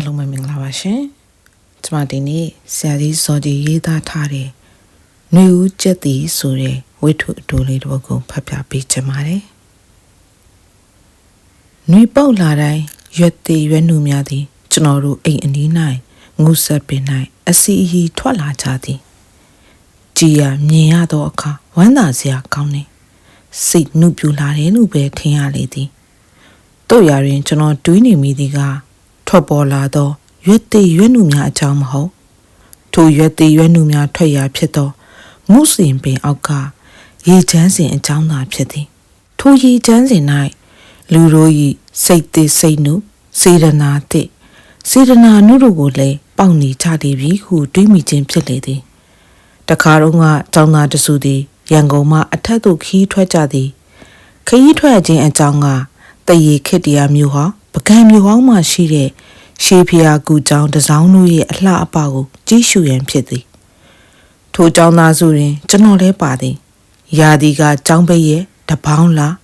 အားလုံးပဲမင်္ဂလာပါရှင်။ကျွန်မဒီနေ့ဆရာကြီးစော်ကြီးရေးသားထားတဲ့နှွေဦးကျက်တီဆိုတဲ့ဝိထုအတူလေးတစ်ပုဒ်ကိုဖတ်ပြပေးချင်ပါတယ်။နှွေပေါက်လာတိုင်းရွက်သေးရွက်နှူများသည် ကျွန်တော်တို့အိမ်အနီး၌ငုဆက်ပင်၌အစီအီထွက်လာကြသည်။ကြည်ရမြင်ရသောအခါဝမ်းသာစရာကောင်းတယ်။စိတ်နှုတ်ပြူလာတယ်လို့ပဲထင်ရလေသည်။တို့ရာတွင်ကျွန်တော်တွေးနေမိသည်က ထွက်ပေါ်လာသောရွက်သေးရွက်နှုများအကြောင်းမဟုတ်ထိုရွက်သေးရွက်နှုများထွက်ရာဖြစ်သောမုစင်ပင်အောက်ကရေချမ်းစဉ်အကြောင်းသာဖြစ်သည်ထိုရေချမ်းစဉ်၌လူတို့၏စိတ်သေးစိတ်နှုစေရနာသည့်စေရနာနှုတို့ကိုလည်းပေါက်နေကြသည်ပြီဟုတွေးမိခြင်းဖြစ်လေသည်တခါတော့ကကျောင်းသားတစုသည်ရန်ကုန်မှအထက်သို့ခီးထွက်ကြသည်ခရီးထွက်ခြင်းအကြောင်းကတရေခစ်တရားမျိုးဟာပကံမျိုးဟောင်းမှရှိတဲ့ ရှေးဖျားကူကျောင်းတစောင်းတို့ရဲ့အလှအပကိုကြည့်ရှုရန်ဖြစ်သည်ထိုကျောင်းသားစုတွင်ကျွန်တော်လည်းပါသည်ရာဒီကကျောင်းပိတ်ရဲ့တပေါင်းလား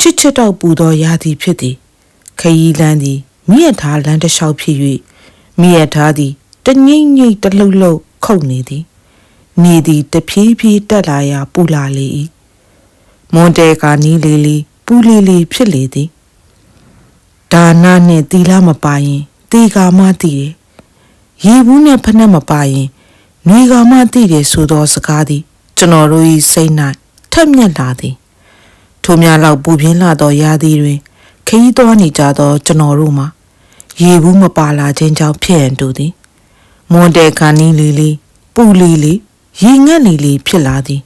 ချစ်ချစ်တော့ပူသောရာဒီဖြစ်သည်ခရီးလန်းသည်မြည့်ထားလမ်းတစ်လျှောက်ဖြစ်၍မြည့်ထားသည်တငိမ့်ငိမ့်တလှုပ်လှုပ်ခုတ်နေသည်နေသည်တဖြည်းဖြည်းတက်လာရာပူလာလေ၏မွန်တဲကနီးလေးလေးပူလေးလေးဖြစ်လေသည် ဒါနနဲ့သီလမပါရင်တေကာမသိတယ်ရေဘူးနဲ့ဖက်နဲ့မပါရင်ຫນွေကာမသိတယ်ဆိုသောစကားသည်ကျွန်တော်တို့၏စိတ်၌ထက်မြက်လာသည်ထိုများလောက်ပူပြင်းလာသောရာသီတွင်ခရီးသွားနေကြသောကျွန်တော်တို့မှာရေဘူးမပါလာခြင်းကြောင့်ဖြစ်ရန်တူသည်မွန်တဲခါနီးလေးလေးပူလေးလေးရေငက်လေးလေးဖြစ်လာသည်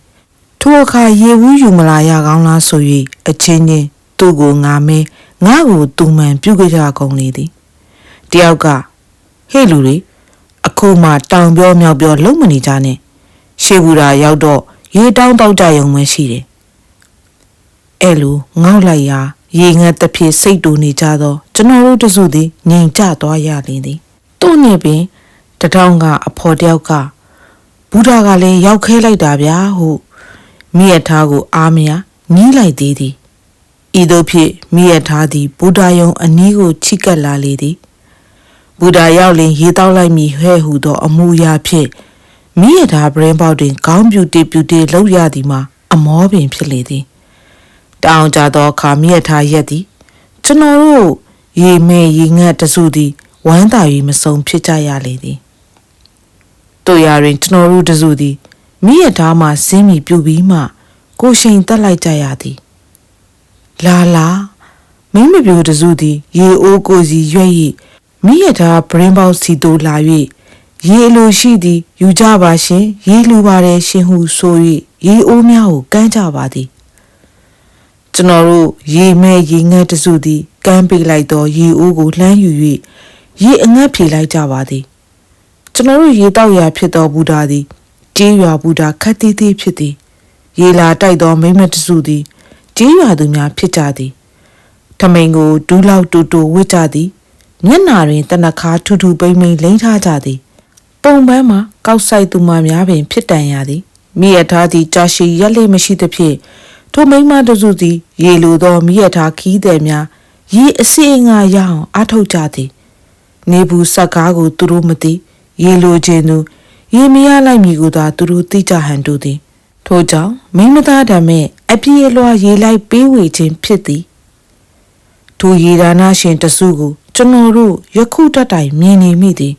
ထိုအခါရေဘူးယူမလာရကောင်းလားဆို၍အချင်းချင်းသူ့ကိုငါမဲ ငါ့ကိုတူမှန်ပြုတ်ကြကုန်လေသည်တယောက်ကဟေ့လူတွေအခုမှတောင်ပြောမြောက်ပြောလုံးမနေကြနဲ့ရှေးဘူးရာရောက်တော့ရေတောင်းတောက်ကြရုံပဲရှိတယ်အဲ့လိုငေါက်လိုက်ရာရေငတ်တစ်ဖြစ်စိတ်တူနေကြတော့ကျွန်တော်တို့တစုသည်ငြိမ်ကြသွားရလေသည်သူ့နဲ့ပင်တထောင်ကအဖော်တယောက်ကဘုရားကလည်းရောက်ခဲလိုက်တာဗျာဟုမိရထားကိုအားမရညီးလိုက်သေးသည် ဤသို့ဖြစ်မိရထားသည်ဘုရားယုံအနီးကိုချိကပ်လာလေသည်ဘုရားရောက်လင်ရေတောက်လိုက်မည်ဟဲ့ဟုသော အမှုရာဖြင့်မိရထားပရင်ပေါက်တွင်ခေါင်းပြူတေပြူတေလှုပ်ရသည်မှာအမောပင်ဖြစ်လေသည်တောင်ကြသောအခါမိရထားရက်သည်ကျွန်တော်တို့ရေမဲရေငတ်တစုသည်ဝမ်းသာ၍မဆုံးဖြစ်ကြရလေသည်တို့ရရင်ကျွန်တော်တို့တစုသည်မိရထားမှဆင်းမိပြူပြီးမှကိုရှင်တက်လိုက်ကြရသည် လာလာမင်းမပြိုတစုသည် ရေအိုးကိုစီရွက်၍မိရထားဘရင်ပေါစီတိုလာ၍ရေလိုရှိသည်ယူကြပါရှင် ရေလူပါတယ်ရှင်ဟုဆို၍ရေအိုးများကိုကမ်းကြပါသည်ကျွန်တော်တို့ရေမဲ့ရေငတ်တစုသည်ကမ်းပေးလိုက်သောရေအိုးကိုလှမ်းယူ၍ရေအငတ်ဖြေလိုက်ကြပါသည်ကျွန်တော်တို့ရေတောက်ရာဖြစ်သောဘုရားသည်ကြေးရွာဘုရားခတ်သေးသေးဖြစ်သည် ရေလာတိုက်သောမိမတစုသည် ကြေးရွာသူများဖြစ်ကြသည်ထမိန်ကိုဒူးလောက်တူတူဝစ်ကြသည်မျက်နာတွင်တနခါထူထူပိမ့်ပိမ့်လိမ့်ထားကြသည်ပုံပန်းမှာကောက်ဆိုင်သူမများပင် ဖြစ်တန်ရသည်မိရထားသည်ကြာရှည်ရက်လေးမရှိသဖြင့်ထိုမိမတစုသည် ရေလိုသောမိရထားခီးသည်များရေအစီအငါရအောင်အားထုတ်ကြသည် နေဘူးဆက်ကားကိုသူတို့မသိရေလိုခြင်းသူရေမရလိုက်မည်ကိုသာသူတို့သိကြဟန်တူသည် ထို့ကြောင့်မိမသားဓာမဲ့အပြည့်အလွှာရေလိုက်ပေးဝေခြင်းဖြစ်သည်ထိုရေဒါနာရှင်တစုကိုကျွန်တော်တို့ယခုတတ်တိုင်မြင်နေမိသည်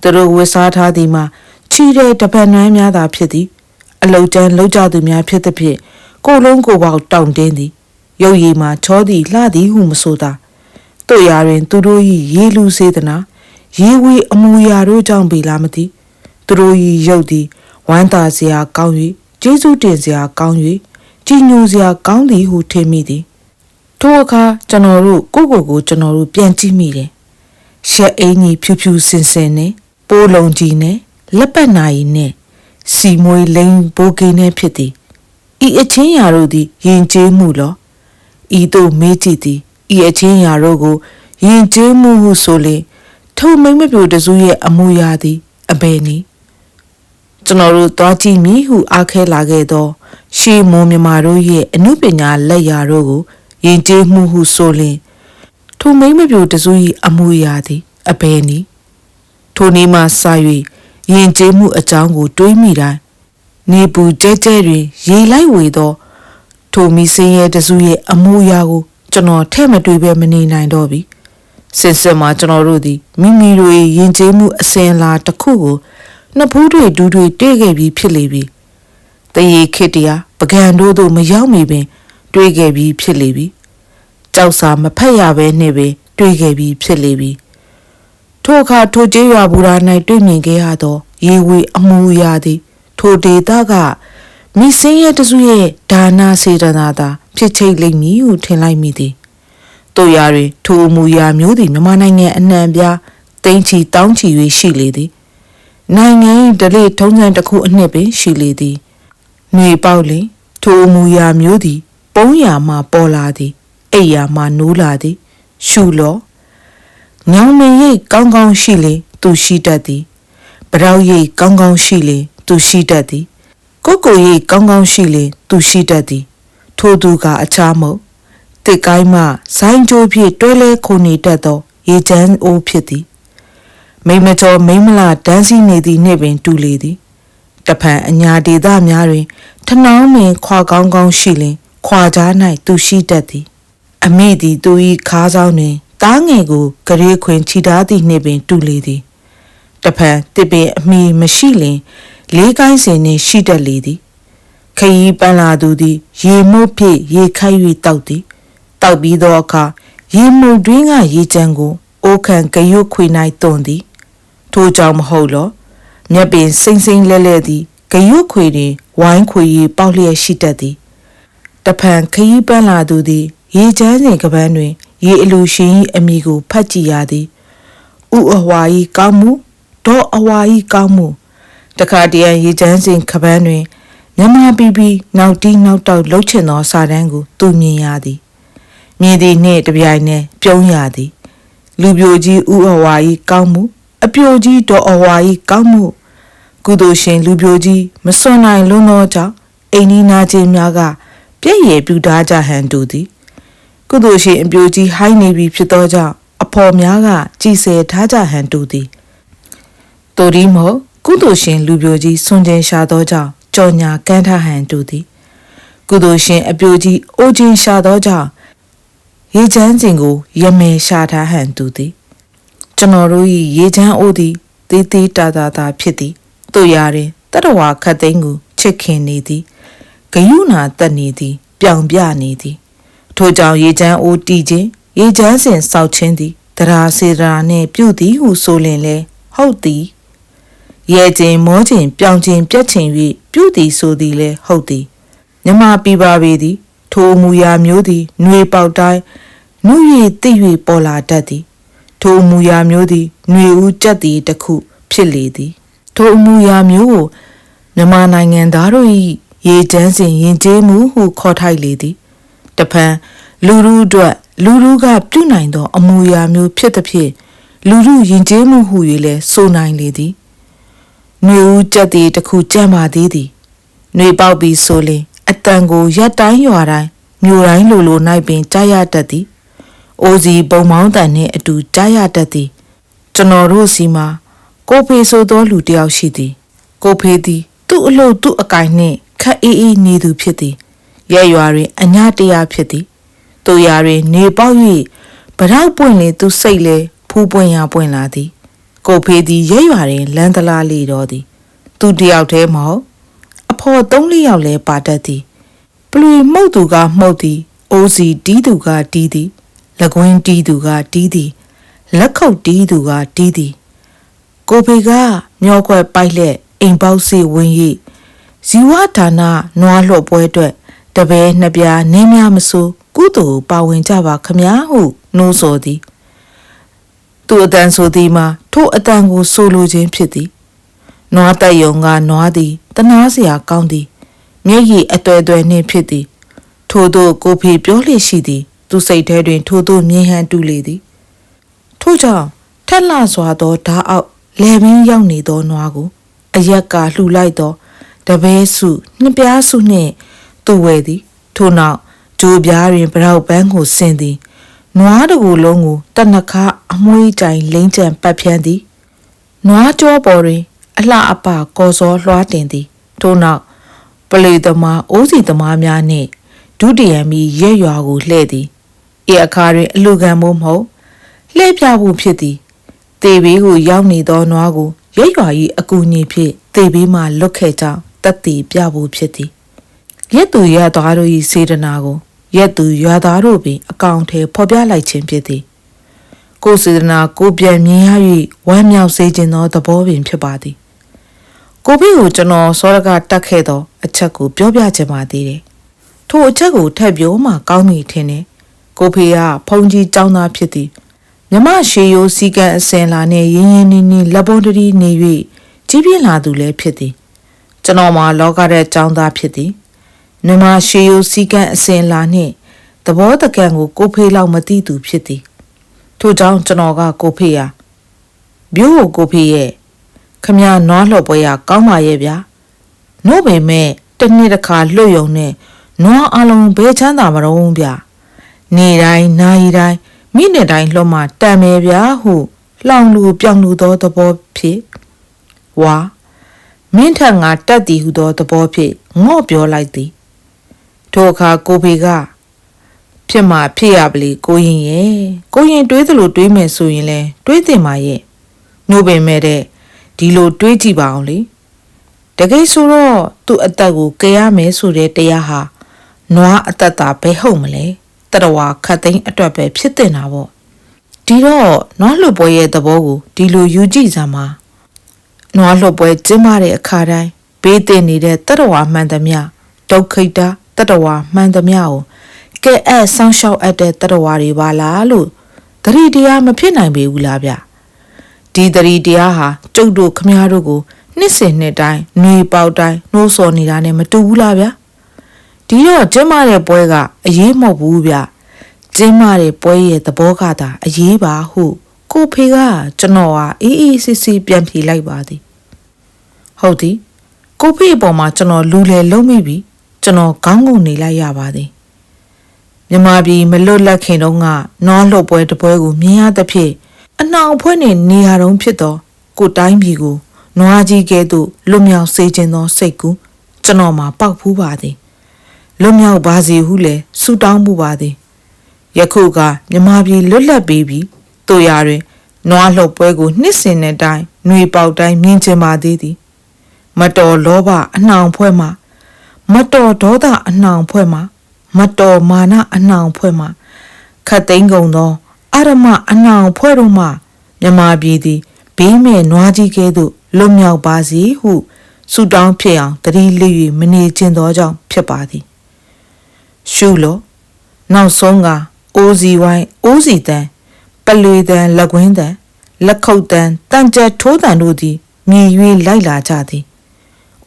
သူတို့ဝတ်စားထားသည်မှာချီတဲ့တပတ်နှမ်းများသာဖြစ်သည်အလုတ်တန်းလောက်ကြသူများဖြစ်သည်ဖြင့်ကိုလုံးကိုပေါက်တောင့်တင်းသည်ရုပ်ရည်မှာချောသည်လှသည်ဟုမဆိုသာတို့ရာတွင် သူတို့၏ရေလူစေတနာရေဝေအမူအရာတို့ကြောင့်ပေလားမသိသူတို့၏ရုပ်သည်ဝမ်းသာစရာကောင်း၍ ကျေးဇူးတင်စရာကောင်း၍ကြည်ညိုစရာကောင်းသည်ဟုထင်မိသည်ထိုအခါကျွန်တော်တို့ကိုကိုကိုကျွန်တော်တို့ပြန်ကြည့်မိတယ်ရှက်အင်းကြီးဖြူဖြူစင်စင်နဲ့ပိုးလုံးကြီးနဲ့လက်ပတ်နာရီနဲ့စီမွေးလိန်ဘိုးကိန်းနဲ့ဖြစ်သည်ဤအချင်းရာတို့သည်ယဉ်ကျေးမှုလောဤတို့မေးကြည့်သည်ဤအချင်းရာတို့ကိုယဉ်ကျေးမှုဟုဆိုလေထုံမိမ့်မပြိုတစုရဲ့အမှုရာသည်အဘယ်နည်း ကျွန်တော်တို့သွားကြည့်မည်ဟုအားခဲလာခဲ့သော ရှေးမွန်မြမာတို့ရဲ့အမှုပညာလက်ရာတို့ကိုယဉ်ကျေးမှုဟုဆိုလင်ထိုမိမ့်မပြိုတစု၏အမှုရာသည်အဘယ်နည်းထိုနည်းမှစာ၍ယဉ်ကျေးမှုအကြောင်းကိုတွေးမိတိုင်းနေပူကျဲကျဲတွင်ရေလိုက်ဝေသော ထိုမီစင်းရဲ့တစုရဲ့အမှုရာကို ကျွန်တော်ထဲ့မတွေ့ပဲမနေနိုင်တော့ပြီစစ်စစ်မှာကျွန်တော်တို့သည်မိမိတို့ရဲ့ယဉ်ကျေးမှုအစဉ်အလာတစ်ခုကို နှစ်ဖူးတွေဒူးတွေတေ့ခဲ့ပြီးဖြစ်လေပြီတရေခစ်တရားပကံတို့သို့မရောက်မီပင် တွေးခဲ့ပြီးဖြစ်လေပြီကြောက်စာမဖက်ရဘဲနှင့်ပင်တွေးခဲ့ပြီးဖြစ်လေပြီထိုအခါထိုကျေးရွာဘူရာ၌တွေ့မြင်ခဲ့ရသောရေဝေအမှုရာသည် ထိုဒေသကမိစင်းရဲ့တစုရဲ့ဒါနာစေတနာသာဖြစ်ချိတ်လိမ့်မည်ဟုထင်လိုက်မိသည်တို့ရာတွင်ထိုအမှုရာမျိုးသည်မြန်မာနိုင်ငံအနှံ့ပြားတိမ့်ချီတောင်းချီ၍ရှိလေသည် နိုင်ငံ၏ဒလိထုံးစံတစ်ခုအနှစ်ပင်ရှိလေသည်မြေပေါက်လင်ထိုအမှုရာမျိုးသည် ပုံးရာမှပေါ်လာသည်အိယာမှနိုးလာသည် ရှူလောညောင်မင်ရိတ်ကောင်းကောင်းရှိလေသူရှိတတ်သည်ပရောက်ရိတ်ကောင်းကောင်းရှိလေသူရှိတတ်သည်ကိုကိုရိတ်ကောင်းကောင်းရှိလေသူရှိတတ်သည် ထိုသူကအခြားမဟုတ်တစ်ကိုင်းမှဆိုင်းကြိုးဖြင့်တွဲလဲခုန်နေတတ်သောရေချမ်းအိုးဖြစ်သည် မိမကျော်မိမလာဒန်းစီနေသည်နှင့်ပင်တူလေသည်တဖန်အညာဒေသများတွင်ထနှောင်းပင်ခွာကောင်းကောင်းရှိလင် ခွာကြား၌သူရှိတတ်သည် အမိသည်သူ၏ခါးဆောင်တွင်တားငယ်ကိုဂရေခွင်ချီထားသည့်နှင့်ပင်တူလေသည်တဖန်တစ်ပင်အမိမရှိလင် လေးကိုင်းစင်နှင့်ရှိတတ်လေသည်ခရီးပန်းလာသူသည် ရေမုတ်ဖြင့်ရေခိုက်၍တောက်သည်တောက်ပြီးသောအခါရေမုတ်တွင်းကရေချမ်းကိုအိုးခံကရွတ်ခွေ၌တွန်သည် ထိုကြောင့်မဟုတ်လောမြက်ပင်စိမ့်စိမ့်လဲလဲသည်ဂရွတ်ခွေတွင်ဝိုင်းခွေရီပေါက်လျက်ရှိတတ်သည်တဖန်ခရီးပန်းလာသူသည်ရေချမ်းစဉ်ကပန်းတွင်ရေအလူရှင်၏အမိကိုဖတ်ကြည့်ရသည်ဥအဝါဤကောင်းမှုဒေါ်အဝါဤကောင်းမှုတခါတရံရေချမ်းစဉ်ကပန်းတွင်မြမပီပီနောက်တီးနောက်တောက်လှုပ်ချင်သောစာတန်းကိုသူမြင်ရသည်မြင်သည်နှင့်တပြိုင်နက်ပြုံးရသည်လူပြိုကြီးဥအဝါဤကောင်းမှု အပြိုကြီးဒေါ်အဝါဤကောင်းမှုကုသိုလ်ရှင်လူပြိုကြီးမစွန့်နိုင်လွန်းသောကြောင့်အိမ်နီးနားချင်းများကပြည့်ရည်ပြူထားကြဟန်တူသည် ကုသိုလ်ရှင်အပြိုကြီးဟိုင်းနေပြီဖြစ်သောကြောင့်အဖော်များကကြည်စဲထားကြဟန်တူသည်တိုဒီမို့ကုသိုလ်ရှင်လူပြိုကြီးစွန့်ကျင်ရှာသောကြောင့်ကြော်ညာကန်းထားဟန်တူသည် ကုသိုလ်ရှင်အပြိုကြီးအိုးချင်းရှာသောကြောင့်ရေချမ်းစဉ်ကို ရမယ်ရှာထားဟန်တူသည် ကျွန်တော်တို့၏ရေချမ်းအိုးသည်တေးသေးတာတာတာဖြစ်သည်တို့ရရင်တတဝါခတ်သိန်းကိုချစ်ခင်နေသည်ဂယုနာတက်နေသည်ပြောင်ပြနေသည်ထိုကြောင့်ရေချမ်းအိုးတီးခြင်းရေချမ်းစဉ်စောက်ခြင်းသည်တရာစေတရာနှင့်ပြုသည်ဟုဆိုလင်လဲဟုတ်သည်ရဲခြင်းမောခြင်းပြောင်ခြင်းပြက်ခြင်း၍ပြုသည်ဆိုသည်လဲဟုတ်သည်မြမပြပါပေသည် ထိုမူရာမျိုးသည်နှွေပေါက်တိုင်းနှု၍တိ၍ပေါ်လာတတ်သည် ထိုမူရာမျိုးသည်နှွေဦးကြက်သည်တခု ဖြစ်လေသည်ထိုအမူအရာမျိုးကိုမြန်မာနိုင်ငံသားတို့၏ရေချမ်းစဉ်ယဉ်ကျေးမှုဟုခေါ်ထိုက်လေသည်တဖန်လူလူအတွက်လူလူကပြုနိုင်သော အမူအရာမျိုးဖြစ်သဖြင့်လူလူယဉ်ကျေးမှုဟု၍လည်းဆိုနိုင်လေသည်နှွေဦးကြက်သည်တခုကြံ့ပါသေးသည်နှွေပေါက်ပြီးဆိုလင်အတန်ကိုရက်တိုင်းရွာတိုင်းမြို့တိုင်းလိုလို၌ပင်ကြားရတတ်သည် အိုစီပုံမောင်းတန်နှင့်အတူကြားရတတ်သည်ကျွန်တော်တို့စီမှာကိုဖေဆိုသောလူတစ်ယောက်ရှိသည် ကိုဖေသည် သူ့အလို့သူ့အကိုင်နှင့်ခက်အေးအေးနေသူဖြစ်သည်ရဲရွာတွင်အညာတရားဖြစ်သည်သူရာတွင်နေပေါက်၍ဗရောက်ပွင့်လေသူစိတ်လဲဖူးပွင့်ရပွင့်လာသည် ကိုဖေသည်ရဲရွာတွင်လမ်းသလားလေတော်သည် သူတယောက်တည်းမဟုတ်အဖော်သုံးလေးယောက်လဲပါတတ်သည်ပလွေမှုတ်သူကမှုတ်သည်အိုးစီတီးသူကတီးသည် လက်ကွင်းတီးသူကတီးသည်လက်ခုပ်တီးသူကတီးသည်ကိုဖေကမျောခွက်ပိုက်လက်အိမ်ပေါက်စီဝင်း၏ဇီဝဌာနနွားလွှတ်ပွဲအတွက်တပဲနှစ်ပြားနင်းများမဆိုးကုသိုလ်ပါဝင်ကြပါခမညာဟုနှိုးဆော်သည်သူအတန်ဆိုသည်မှာထိုအတန်ကိုဆိုလိုခြင်းဖြစ်သည်နွားတက်ယုံကနွားသည်တနာစရာကောင်းသည်မျက်ရည်အသွဲသွဲနှင့်ဖြစ်သည်ထို့သောကိုဖေပြောလျက်ရှိသည် သူစိတ်ထဲတွင် ထို့သောမြင်ဟန်တူလေသည်ထို့ကြောင့်ထက်လှစွာသောဓာအောက်လဲပင်ရောက်နေသောနွားကို အရက်ကလှူလိုက်သောတပဲစုနှစ်ပြားစုနှင့်သူ့ဝဲသည် ထို့နောက်ဂျိုပြားတွင်ပရောက်ပန်းကိုဆင်သည်နွားတကူလုံးကိုတနခါအမွှေးကြိုင်လိမ့်ကြံပတ်ဖြန်းသည်နွားကြောပေါ်တွင် အလှအပကော်စောလွှားတင်သည် ထို့နောက်ပလေသမားအိုးစီသမားများနှင့်ဒုတိယမီရက်ရွာကိုလှည့်သည် ဤအခါတွင်အလူခံမို့မဟုတ်လှည့်ပြဖို့ဖြစ်သည်တေဘေးကိုရောက်နေသောနွားကိုရက်ရွာ၏အကူအညီဖြင့်တေဘေးမှလွတ်ခဲ့ကြောင်းတတ်တည်ပြဖို့ဖြစ်သည်ရက်သူရသားတို့၏စေတနာကိုရက်သူရွာသားတို့ပင်အကောင့်ထဲဖော်ပြလိုက်ခြင်းဖြစ်သည်ကိုယ်စေတနာကိုပြန်မြင်ရ၍ဝမ်းမြောက်စေခြင်းသောသဘောပင်ဖြစ်ပါသည်ကိုဖေကိုကျွန်တော်စောရကတတ်ခဲ့သော အချက်ကိုပြောပြချင်ပါသေးတယ်ထိုအချက်ကိုထပ်ပြောမှကောင်းပြီထင်တယ် ကိုဖေကဖုန်ကြီးចောင်းသားဖြစ်သည်မြမရှေရိုးစီကံအစင်လာနဲ့ရင်းရင်းနှီးနှီးလက်ပေါ်တရီနေ၍ကြီးပြင်းလာသူလည်းဖြစ်သည်ကျွန်တော်မှာလောကတဲ့ចောင်းသားဖြစ်သည်မြမရှေရိုးစီကံအစင်လာနှင့်သဘောတကံကိုကိုဖေလောက်မသိသူဖြစ်သည်ထို့ကြောင့်ကျွန်တော်ကကိုဖေရဘိုးကိုကိုဖေရဲ့ခမရနွားလှော်ပွဲရကောင်းပါရဲ့ဗျာနို့ပေမဲ့တစ်နေ့တစ်ခါလှုပ်ယုံနဲ့နွားအလုံးဘဲချမ်းသာမတော့ဗျာ နေတိုင်းနာရီတိုင်းမိနစ်တိုင်းလှော်မှတန်မယ်ဗျာဟုလောင်လူပြောင်လူသောသဘောဖြစ်ဝါမင်းထက်ငါတက်သည်ဟုသောသဘောဖြင့်ငော့ပြောလိုက်သည်ထိုအခါကိုဖေကဖြစ်မှာဖြစ်ရပလေကိုရင်ရဲ့ကိုရင်တွေးသလိုတွေးမယ်ဆိုရင်လဲတွေးတင်ပါရဲ့နှုတ်ပင်မဲ့တဲ့ဒီလိုတွေးကြည့်ပါအောင်လေတကယ်ဆိုတော့သူ့အသက်ကိုကြရမယ်ဆိုတဲ့တရားဟာနွားအသက်သာဘယ်ဟုတ်မလဲ တရဝါခတ်သိမ်းအတွက်ပဲဖြစ်တင်တာပေါ့ဒီတော့နွားလှုပ်ပွဲရဲ့သဘောကိုဒီလိုယူကြည့်စမ်းပါနွားလှုပ်ပွဲကျင်းပတဲ့အခါတိုင်းဘေးတင်နေတဲ့တရဝါမှန်သမျှဒုက္ခိတာတရဝါမှန်သမျှကိုကဲအဲ့ဆောင်းလျှောက်အပ်တဲ့တရဝါတွေပါလားလို့သတိတရားမဖြစ်နိုင်ပေဘူးလားဗျဒီသတိတရားဟာကျုပ်တို့ခမည်းတော်ကိုနှစ်စဉ်နှစ်တိုင်းຫນွေပေါက်တိုင်းနှိုးဆော်နေတာနဲ့မတူဘူးလားဗျ ဒီတော့ကျင်းမတဲ့ပွဲကအရေးမဟုတ်ဘူးဗျကျင်းမတဲ့ပွဲရဲ့သဘောကသာအရေးပါဟုကိုဖေကကျွန်တော်ဟာအေးအေးဆေးဆေးပြန်ဖြေလိုက်ပါသည်ဟုတ်သည်ကိုဖေအပေါ်မှာကျွန်တော်လူလေလုံးမိပြီကျွန်တော်ခေါင်းငုံနေလိုက်ရပါသည်မြမပြည်မလွတ်လပ်ခင်တုန်းကနွားလှုပ်ပွဲတစ်ပွဲကိုမြင်ရသဖြင့်အနှောင်အဖွဲ့နှင့်နေရာတုံးဖြစ်သောကိုတိုင်းပြည်ကိုနွားကြီးကဲ့သို့လွတ်မြောက်စေခြင်းသောစိတ်ကူးကျွန်တော်မှာပေါက်ဖူးပါသည် လွတ်မြောက်ပါစေဟုလည်းဆုတောင်းမှုပါသည်ယခုကမြမပြည်လွတ်လပ်ပြီးပြီတို့ရတွင်နွားလှုပ်ပွဲကိုနှစ်စဉ်နဲ့တိုင်းຫນွေပေါက်တိုင်းမြင်ချင်ပါသေးသည်မတော်လောဘအနှောင်ဖွဲ့မှမတော်ဒေါသအနှောင်ဖွဲ့မှမတော်မာနအနှောင်ဖွဲ့မှခတ်သိမ်းကုန်သောအရမအနှောင်ဖွဲ့တို့မှမြမပြည်သည်ဘေးမဲ့နွားကြီးကဲ့သို့လွတ်မြောက်ပါစေဟုဆုတောင်းဖြစ်အောင်တတိလိ၍မနေခြင်းသောကြောင့်ဖြစ်ပါသည် ရှုလောနောက်ဆုံးကအိုးစီဝိုင်းအိုးစီတန်ပလွေတန်လက်ကွင်းတန်လက်ခုပ်တန်တန်ကြက်ထိုးတန်တို့သည်မြည်၍လိုက်လာကြသည်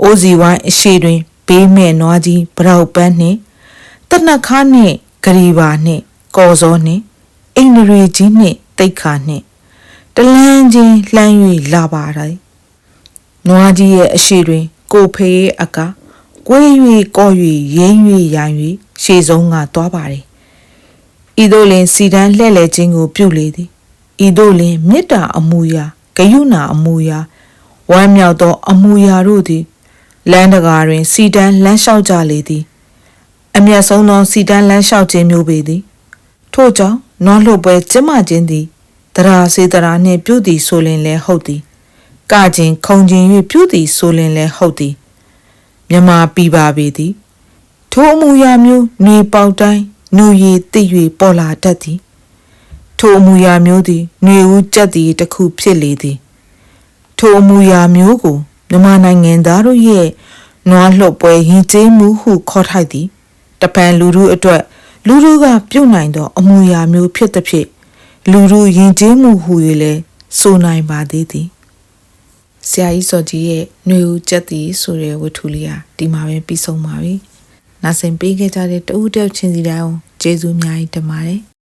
အိုးစီဝိုင်းအရှိတွင်ဘေးမဲ့နွားကြီးဗရောက်ပန်းနှင့်တနက်ခါနှင့်ဂရီပါနှင့်ကော်စောနှင့်အိန္ဒြေကြီးနှင့်တိတ်ခါနှင့်တလန်းချင်းလှမ်း၍လာပါတိုင်းနွားကြီးရဲ့အရှိတွင်ကိုဖေးအကာကွေး၍ကော့၍ရင်း၍ရိုင်၍ ရှေဆုံးကသွားပါတယ်ဤသို့လင်စီတန်းလှဲ့လေခြင်းကိုပြုလေသည်ဤသို့လင်မေတ္တာအမူအရာဂယုဏအမူအရာဝမ်းမြောက်သော အမူအရာတို့သည်လမ်းတကာတွင် စီတန်းလမ်းလျှောက်ကြလေသည်အမျက်ဆုံးသောစီတန်းလမ်းလျှောက်ခြင်းမျိုးပေသည်ထို့ကြောင့်နွားလှုပ်ပွဲကျင်းမခြင်းသည်တရာစေတရာနှင့်ပြုသည်ဆိုလင်လည်းဟုတ်သည်ကခြင်းခုံခြင်း၍ပြုသည်ဆိုလင်လည်းဟုတ်သည်မြမပြပါပေသည် ထိုအမူအရာမျိုးနေပေါက်တိုင်းနူရည်တည်၍ပေါ်လာတတ်သည်ထိုအမူအရာမျိုးသည်နှွေဦးကြက်သည်တစ်ခုဖြစ်လေသည်ထိုအမူအရာမျိုးကိုမြန်မာနိုင်ငံသားတို့ရဲ့နွားလှုပ်ပွဲရည်ကျေးမှုဟုခေါ်ထိုက်သည်တပန်လူတို့အတွက် လူတို့ကပြုတ်နိုင်သောအမူအရာမျိုးဖြစ်သဖြင့်လူတို့ယဉ်ကျေးမှုဟူ၍လဲဆိုနိုင်ပါသေးသည်ဆရာကြီးစောကြီးရဲ့နှွေဦးကြက်သည်ဆိုတဲ့ဝတ္ထုလေးဟာဒီမှာပဲပြီးဆုံးပါပြီ။ နာဆင်ပေးခဲ့ကြတဲ့တဦးတယောက်ချင်းစီတိုင်းကျေးဇူးအများကြီးတင်ပါတယ်။